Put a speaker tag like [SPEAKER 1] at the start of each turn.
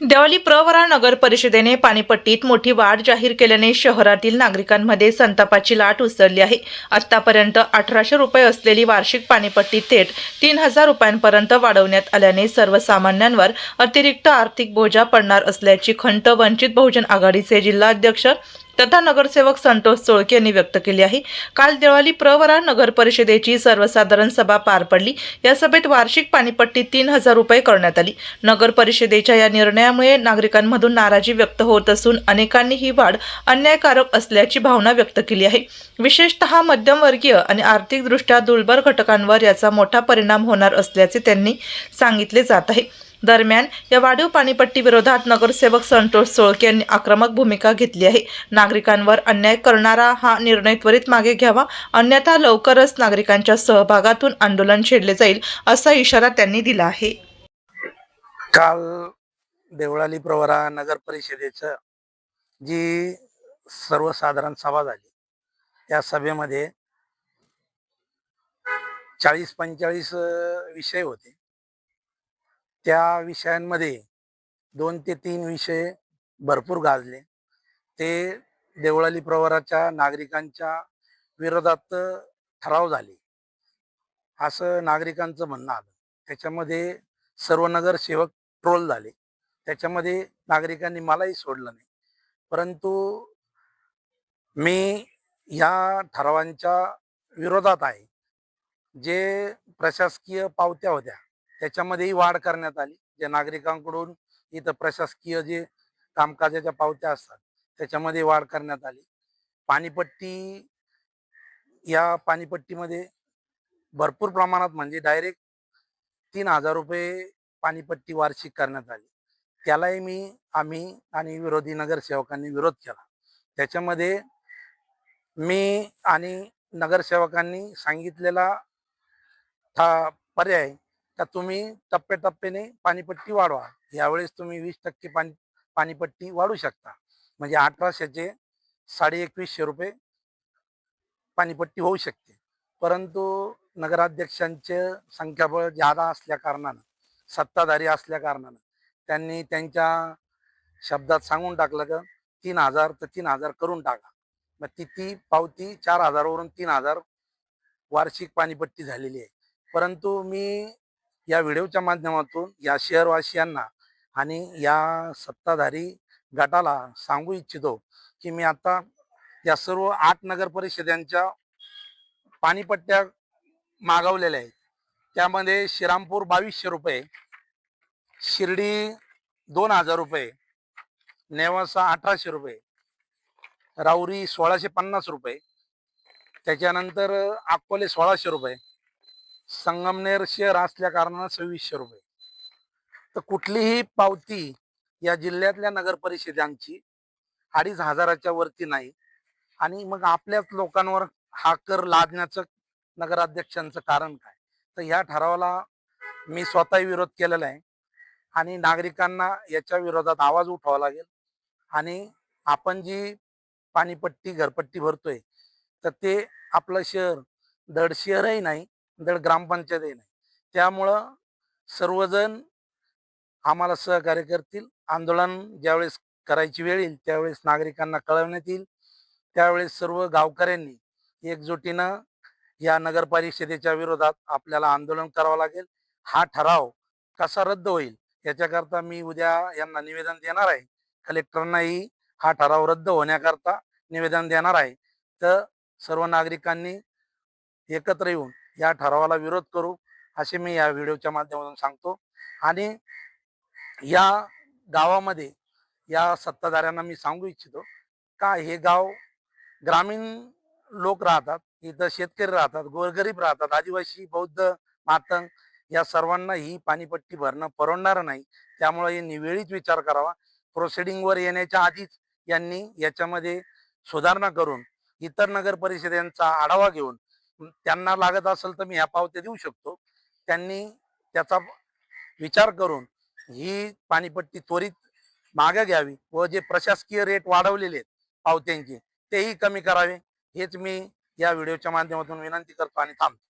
[SPEAKER 1] देवाली प्रवरा नगर परिषदेने पाणीपट्टीत मोठी वाढ जाहीर केल्याने शहरातील नागरिकांमध्ये संतापाची लाट उसळली आहे. आतापर्यंत अठराशे रुपये असलेली वार्षिक पाणीपट्टी थेट तीन हजार रुपयांपर्यंत वाढवण्यात आल्याने सर्वसामान्यांवर अतिरिक्त आर्थिक बोजा पडणार असल्याची खंत वंचित बहुजन आघाडीचे जिल्हाध्यक्ष तथा नगरसेवक संतोष चोळके यांनी व्यक्त केली आहे. काल देवळी प्रवरा नगर परिषदेची सर्वसाधारण सभा पार पडली. या सभेत वार्षिक पाणीपट्टी तीन हजार रुपये करण्यात आली. नगर परिषदेच्या या निर्णयामुळे नागरिकांमधून नाराजी व्यक्त होत असून अनेकांनी ही वाढ अन्यायकारक असल्याची भावना व्यक्त केली आहे. विशेषतः मध्यमवर्गीय आणि आर्थिकदृष्ट्या दुर्बल घटकांवर याचा मोठा परिणाम होणार असल्याचे त्यांनी सांगितले जात आहे. दरम्यान या वाढीव पाणीपट्टी विरोधात नगरसेवक संतोष सोळके यांनी आक्रमक भूमिका घेतली आहे. नागरिकांवर अन्याय करणारा हा निर्णय त्वरित मागे घ्यावा अन्यथा लवकरच नागरिकांच्या सहभागातून आंदोलन छेडले जाईल असा इशारा त्यांनी दिला आहे.
[SPEAKER 2] काल देवळाली प्रवरा नगर परिषदेचं जी सर्वसाधारण सभा झाली त्या सभेमध्ये चाळीस पंचेचाळीस विषय होते. त्या विषयांमध्ये दोन ते तीन विषय भरपूर गाजले. ते देवळाली प्रवराच्या नागरिकांच्या विरोधात ठराव झाले. असं नागरिकांचं म्हणणं आलं. त्याच्यामध्ये सर्व नगरसेवक ट्रोल झाले. त्याच्यामध्ये नागरिकांनी मलाही सोडलं नाही. परंतु मी ह्या ठरावांच्या विरोधात आहे. जे प्रशासकीय पावत्या होत्या त्याच्यामध्येही वाढ करण्यात आली. जे नागरिकांकडून इथं प्रशासकीय जे कामकाजाच्या पावत्या असतात त्याच्यामध्ये वाढ करण्यात आली. पाणीपट्टी या पाणीपट्टीमध्ये भरपूर प्रमाणात म्हणजे डायरेक्ट तीन हजार रुपये पाणीपट्टी वार्षिक करण्यात आली. त्यालाही मी आम्ही आणि विरोधी नगरसेवकांनी विरोध केला. त्याच्यामध्ये मी आणि नगरसेवकांनी सांगितलेला था पर्याय का तुम्ही टप्प्याटप्प्याने पाणीपट्टी वाढवा. यावेळेस तुम्ही वीस टक्के पाणी पाणीपट्टी वाढू शकता. म्हणजे अठराशेचे साडे एकवीसशे रुपये पाणीपट्टी होऊ शकते. परंतु नगराध्यक्षांचे संख्याबळ जादा असल्या कारणानं सत्ताधारी असल्या कारणानं त्यांनी त्यांच्या शब्दात सांगून टाकलं का तीन हजार तर तीन हजार करून टाका. मग ती ती पावती चार हजारवरून तीन हजार वार्षिक पाणीपट्टी झालेली आहे. परंतु मी या व्हिडिओच्या माध्यमातून या शहरवासियांना आणि या सत्ताधारी गटाला सांगू इच्छितो की मी आता या सर्व आठ नगर परिषदांच्या पाणीपट्ट्या मागवलेल्या आहेत. त्यामध्ये श्रीरामपूर बावीसशे रुपये शिर्डी दोन हजार रुपये नेवासा अठराशे रुपये राऊरी सोळाशे पन्नास रुपये त्याच्यानंतर अकोले सोळाशे रुपये संगमनेर शहर असल्या कारणानं सव्वीसशे रुपये. तर कुठलीही पावती या जिल्ह्यातल्या नगर परिषदांची अडीच हजाराच्या वरती नाही. आणि मग आपल्याच लोकांवर हा कर लादण्याचं नगराध्यक्षांचं कारण काय? तर ह्या ठरावाला मी स्वतः विरोध केलेला आहे. आणि नागरिकांना याच्या विरोधात आवाज उठवावा लागेल. आणि आपण जी पाणीपट्टी घरपट्टी भरतोय तर ते आपलं शहर दड शहरही नाही दड ग्रामपंचायतही नाही त्यामुळं सर्वजण आम्हाला सहकार्य करतील. आंदोलन ज्यावेळेस करायची वेळ येईल त्यावेळेस नागरिकांना कळवण्यात येईल. त्यावेळेस सर्व गावकऱ्यांनी एकजुटीनं या नगर परिषदेच्या विरोधात आपल्याला आंदोलन करावं लागेल. हा ठराव कसा रद्द होईल याच्याकरता मी उद्या यांना निवेदन देणार आहे. कलेक्टरनाही हा ठराव रद्द होण्याकरता निवेदन देणार आहे. तर सर्व नागरिकांनी एकत्र येऊन या ठरावाला विरोध करू असे मी या व्हिडिओच्या माध्यमातून सांगतो. आणि या गावामध्ये या सत्ताधाऱ्यांना मी सांगू इच्छितो का हे गाव ग्रामीण लोक राहतात इथं शेतकरी राहतात गोरगरीब राहतात आदिवासी बौद्ध मातंग या सर्वांना ही पाणीपट्टी भरणं परवडणार नाही. त्यामुळे यांनी वेळीच विचार करावा. प्रोसिडिंगवर येण्याच्या आधीच यांनी याच्यामध्ये सुधारणा करून इतर नगर परिषदांचा आढावा घेऊन त्यांना लागत असेल तर मी ह्या पावत्या देऊ शकतो. त्यांनी त्याचा विचार करून ही पाणीपट्टी त्वरित मागे घ्यावी व जे प्रशासकीय रेट वाढवलेले आहेत पावत्यांचे तेही कमी करावे. हेच मी या व्हिडिओच्या माध्यमातून विनंती करतो आणि थांबतो.